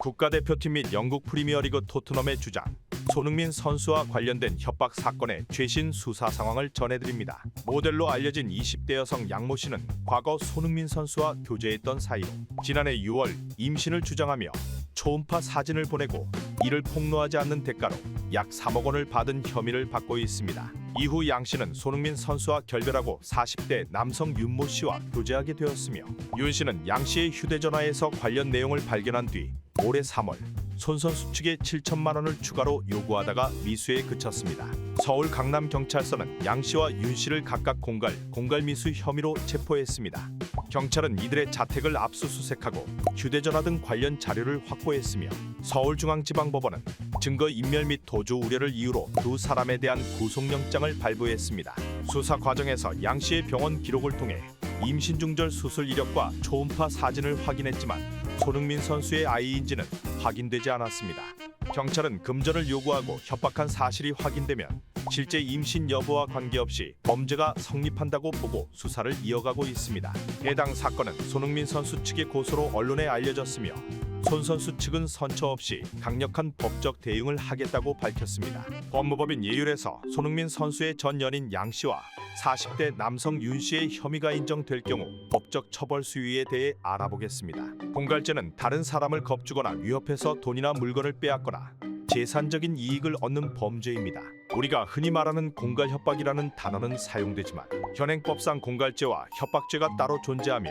국가대표팀 및 영국 프리미어리그 토트넘의 주장 손흥민 선수와 관련된 협박 사건의 최신 수사 상황을 전해드립니다. 모델로 알려진 20대 여성 양모 씨는 과거 손흥민 선수와 교제했던 사이로 지난해 6월 임신을 주장하며 초음파 사진을 보내고 이를 폭로하지 않는 대가로 약 3억 원을 받은 혐의를 받고 있습니다. 이후 양 씨는 손흥민 선수와 결별하고 40대 남성 윤모 씨와 교제하게 되었으며 윤 씨는 양 씨의 휴대전화에서 관련 내용을 발견한 뒤 올해 3월 손 선수 측에 7천만 원을 추가로 요구하다가 미수에 그쳤습니다. 서울 강남 경찰서는 양 씨와 윤 씨를 각각 공갈, 공갈 미수 혐의로 체포했습니다. 경찰은 이들의 자택을 압수수색하고 휴대전화 등 관련 자료를 확보했으며 서울중앙지방법원은 증거 인멸 및 도주 우려를 이유로 두 사람에 대한 구속영장을 발부했습니다. 수사 과정에서 양 씨의 병원 기록을 통해 임신 중절 수술 이력과 초음파 사진을 확인했지만 손흥민 선수의 아이인지는 확인되지 않았습니다. 경찰은 금전을 요구하고 협박한 사실이 확인되면 실제 임신 여부와 관계없이 범죄가 성립한다고 보고 수사를 이어가고 있습니다. 해당 사건은 손흥민 선수 측의 고소로 언론에 알려졌으며 손 선수 측은 선처 없이 강력한 법적 대응을 하겠다고 밝혔습니다. 법무법인 예율에서 손흥민 선수의 전 연인 양 씨와 40대 남성 윤 씨의 혐의가 인정될 경우 법적 처벌 수위에 대해 알아보겠습니다. 공갈죄는 다른 사람을 겁주거나 위협해서 돈이나 물건을 빼앗거나 재산적인 이익을 얻는 범죄입니다. 우리가 흔히 말하는 공갈 협박이라는 단어는 사용되지만 현행법상 공갈죄와 협박죄가 따로 존재하며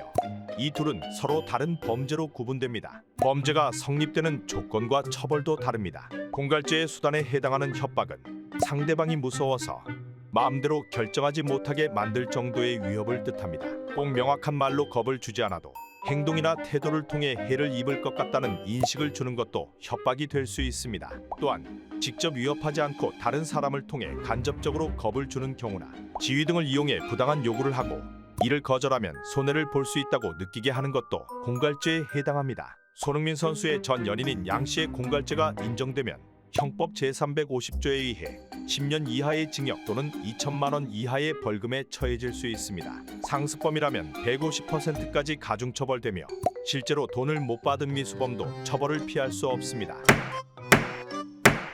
이 둘은 서로 다른 범죄로 구분됩니다. 범죄가 성립되는 조건과 처벌도 다릅니다. 공갈죄의 수단에 해당하는 협박은 상대방이 무서워서 마음대로 결정하지 못하게 만들 정도의 위협을 뜻합니다. 꼭 명확한 말로 겁을 주지 않아도 행동이나 태도를 통해 해를 입을 것 같다는 인식을 주는 것도 협박이 될 수 있습니다. 또한 직접 위협하지 않고 다른 사람을 통해 간접적으로 겁을 주는 경우나 지위 등을 이용해 부당한 요구를 하고 이를 거절하면 손해를 볼 수 있다고 느끼게 하는 것도 공갈죄에 해당합니다. 손흥민 선수의 전 연인인 양 씨의 공갈죄가 인정되면 형법 제350조에 의해 10년 이하의 징역 또는 2천만 원 이하의 벌금에 처해질 수 있습니다. 상습범이라면 150%까지 가중처벌되며 실제로 돈을 못 받은 미수범도 처벌을 피할 수 없습니다.